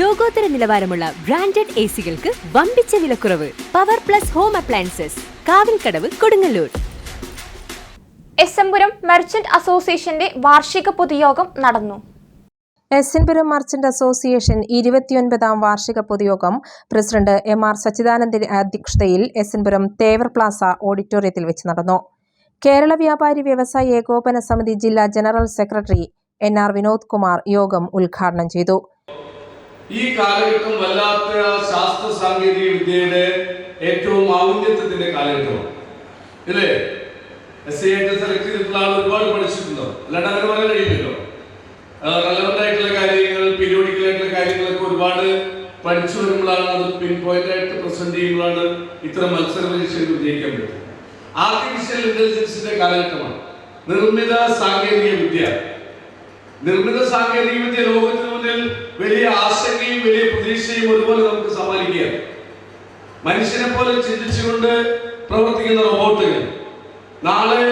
ലോകോത്തര നിലവാരമുള്ള branded A സികൾക്ക് വമ്പിച്ച വിലക്കുറവ്. Power plus home appliances Kavilkadavu Kodungallur. S N Puram merchant അസോസിയേഷന്റെ വാർഷിക പൊതുയോഗം നടന്നു. S N Puram merchant association ഇരുപത്തിയൊൻപതാം വാർഷിക പൊതുയോഗം പ്രസിഡന്റ് എം ആർ സച്ചിദാനന്ദന്റെ അധ്യക്ഷതയിൽ S N Puram Thevar plaza ഓഡിറ്റോറിയത്തിൽ വെച്ച് നടന്നു. കേരള വ്യാപാരി വ്യവസായ ഏകോപന സമിതി ജില്ലാ general secretary N R Vinod Kumar യോഗം ഉദ്ഘാടനം ചെയ്തു. ഈ കാലഘട്ടം വല്ലാത്ത ശാസ്ത്ര സാങ്കേതിക വിദ്യയുടെ ഏറ്റവും ഔന്നത്യത്തിന്റെ കാലഘട്ടമാണ്. ഇല്ലേ? എസ് ഐ ആയിട്ട് സെലക്ട് ചെയ്തിട്ടുള്ള ആൾ ഒരുപാട് പഠിച്ചിട്ടുണ്ടോ? അല്ലാണ്ട് അങ്ങനെ പറയാൻ കഴിയില്ലല്ലോ. റെലവെന്റ് ആയിട്ടുള്ള കാര്യങ്ങൾ പീരിയോഡിക്കൽ ആയിട്ടുള്ള കാര്യങ്ങളൊക്കെ ഒരുപാട് പഠിച്ചു വരുമ്പോഴാണ് അത് പിൻ പോയിന്റ് ആയിട്ട് പ്രസന്റ് ചെയ്യുമ്പോഴാണ് ഇത്തരം മത്സര പരീക്ഷയിൽ വിജയിക്കാൻ പറ്റും ആർട്ടിഫിഷ്യൽ ഇന്റലിജൻസിന്റെ കാലഘട്ടമാണ്. നിർമ്മിത സാങ്കേതിക വിദ്യ. നിർമ്മിത സാങ്കേതിക വിദ്യ ലോകത്തിന് മുന്നിൽ വലിയ ആശങ്കയും വലിയ പ്രതീക്ഷയും ഒരുപോലെ നമുക്ക് സമ്മാനിക്കുകയാണ്. മനുഷ്യനെ പോലെ ചിന്തിച്ചുകൊണ്ട് പ്രവർത്തിക്കുന്ന റോബോട്ടുകൾ. നാളെ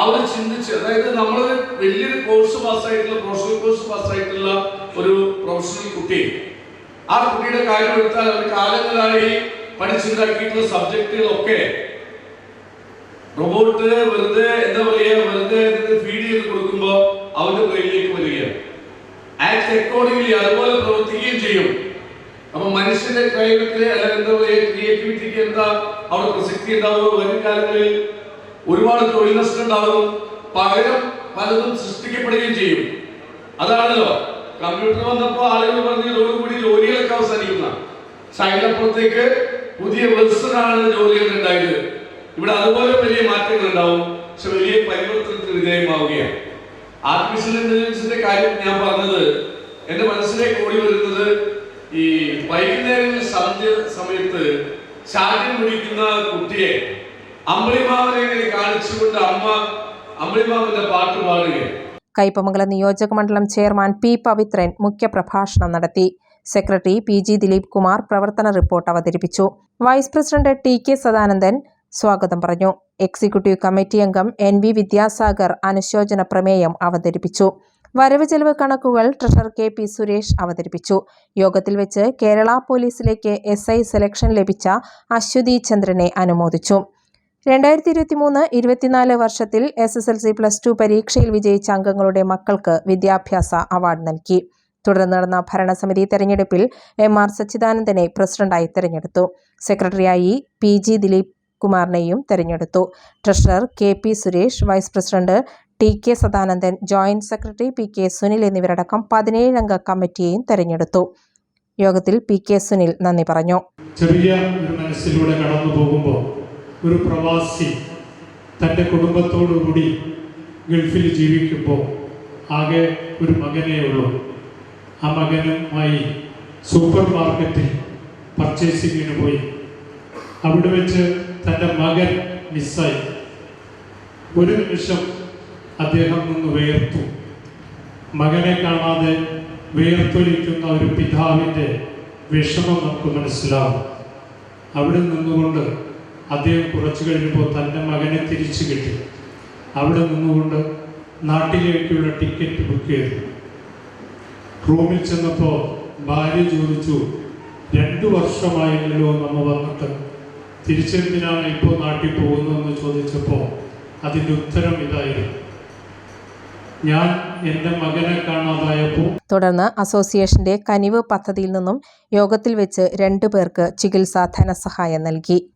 അവർ ചിന്തിച്ച് അതായത് നമ്മൾ വലിയൊരു കോഴ്സ് പാസ്സായിട്ടുള്ള പ്രൊഫഷണൽ കോഴ്സ് പാസ്സായിട്ടുള്ള ഒരു പ്രൊഫഷണൽ കുട്ടി. ആ കുട്ടിയുടെ കാര്യം എടുത്താൽ അവർ കാലങ്ങളായി പഠിച്ചുണ്ടാക്കിയിട്ടുള്ള സബ്ജക്റ്റുകളൊക്കെ റോബോട്ട് വെറുതെ എന്താ പറയുക കഴിവത്തിൽ അല്ലെങ്കിൽ എന്താ പറയുക ക്രിയേറ്റിവിറ്റിക്ക് എന്താ അവിടെ പ്രസക്തി ഉണ്ടാവുക വരും കാലങ്ങളിൽ ഒരുപാട് തൊഴിൽ നഷ്ടം ഉണ്ടാകും. പകരം പലതും സൃഷ്ടിക്കപ്പെടുകയും ചെയ്യും. അതാണല്ലോ. കമ്പ്യൂട്ടർ വന്നപ്പോൾ ആളുകൾ പറഞ്ഞു കൂടി ജോലികളൊക്കെ അവസാനിക്കുന്ന. ചൈനപ്പുറത്തേക്ക് പുതിയ വെർസനാണ് ജോലികൾ ഉണ്ടായത്. ഇവിടെ അതുപോലെ വലിയ മാറ്റങ്ങൾ ഉണ്ടാവും. പക്ഷെ വലിയ പരിവർത്തനത്തിന് വിധേയമാവുകയാണ്. ആർട്ടിഫിഷ്യൽ ഇന്റലിജൻസിന്റെ കാര്യം ഞാൻ പറഞ്ഞത് എന്റെ മനസ്സിലേക്ക് ഓടി വരുന്നത് ഈ വൈകുന്നേരങ്ങളിൽ സന്ധ്യ സമയത്ത് ശാഠ്യം പിടിക്കുന്ന കുട്ടിയെ അമ്പിളിമാവനെ കാണിച്ചുകൊണ്ട് അമ്മ അമ്പിളിമാവന്റെ പാട്ട് പാടുകയാണ്. കയ്പമംഗലം നിയോജക മണ്ഡലം ചെയർമാൻ പി പവിത്രൻ മുഖ്യപ്രഭാഷണം നടത്തി. Secretary P G Dileep Kumar പ്രവർത്തന റിപ്പോർട്ട് അവതരിപ്പിച്ചു. Vice president T K Sadanandan സ്വാഗതം പറഞ്ഞു. എക്സിക്യൂട്ടീവ് കമ്മിറ്റി അംഗം എൻ വി വിദ്യാസാഗർ അനുശോചന പ്രമേയം അവതരിപ്പിച്ചു. വരവ് ചെലവ് കണക്കുകൾ ട്രഷറർ കെ പി സുരേഷ് അവതരിപ്പിച്ചു. യോഗത്തിൽ വെച്ച് കേരള പോലീസിലേക്ക് എസ് ഐ സെലക്ഷൻ ലഭിച്ച അശ്വതി ചന്ദ്രനെ അനുമോദിച്ചു. രണ്ടായിരത്തി ഇരുപത്തി മൂന്ന് ഇരുപത്തിനാല് വർഷത്തിൽ S S L C plus two പരീക്ഷയിൽ വിജയിച്ച അംഗങ്ങളുടെ മക്കൾക്ക് വിദ്യാഭ്യാസ അവാർഡ് നൽകി. തുടർന്ന് നടന്ന ഭരണസമിതി തെരഞ്ഞെടുപ്പിൽ എം ആർ സച്ചിദാനന്ദനെ പ്രസിഡന്റായി തെരഞ്ഞെടുത്തു. സെക്രട്ടറിയായി പി ജി ദിലീപ് കുമാറിനെയും തെരഞ്ഞെടുത്തു. Treasurer K P Suresh vice president T K Sadanandan joint secretary P K Sunil എന്നിവരടക്കം പതിനേഴംഗ കമ്മിറ്റിയെയും തെരഞ്ഞെടുത്തു. യോഗത്തിൽ പി കെ സുനിൽ നന്ദി പറഞ്ഞു. ചെറിയ ഒരു മനസ്സിലൂടെ കടന്നു പോകുമ്പോൾ ഒരു പ്രവാസി തന്റെ കുടുംബത്തോടുകൂടി ഗൾഫിൽ ജീവിക്കുമ്പോൾ ആകെ ഒരു മകനേ ഉള്ളൂ. ആ മകനുമായി സൂപ്പർ മാർക്കറ്റിൽ പർച്ചേസിങ്ങിന് പോയി. അവിടെ വെച്ച് തന്റെ മകൻ മിസ്സായി. ഒരു നിമിഷം അദ്ദേഹം നിന്ന് വേർത്തു. മകനെ കാണാതെ വേർത്തൊലിക്കുന്ന ഒരു പിതാവിന്റെ വിഷമം നമുക്ക് മനസ്സിലാവും. അവിടെ നിന്നുകൊണ്ട് അദ്ദേഹം കുറച്ചു കഴിഞ്ഞപ്പോൾ തന്റെ മകനെ തിരിച്ചു കിട്ടി. അവിടെ നിന്നുകൊണ്ട് നാട്ടിലേക്കുള്ള ടിക്കറ്റ് ബുക്ക് ചെയ്തു. റൂമിൽ ചെന്നപ്പോൾ ഭാര്യ ചോദിച്ചു രണ്ടു വർഷമായില്ലല്ലോ നമ്മൾ വന്നിട്ട് തിരിച്ചെന്തിനാണ് ഇപ്പോൾ നാട്ടിൽ പോകുന്നതെന്ന് ചോദിച്ചപ്പോൾ അതിന്റെ ഉത്തരം ഇതായിരുന്നു. ഞാൻ എന്റെ മകനെ കാണാതായപ്പോൾ തുടർന്ന് അസോസിയേഷന്റെ കനിവ് പദ്ധതിയിൽ നിന്നും യോഗത്തിൽ വെച്ച് രണ്ടു പേർക്ക് ചികിത്സാ ധനസഹായം നൽകി.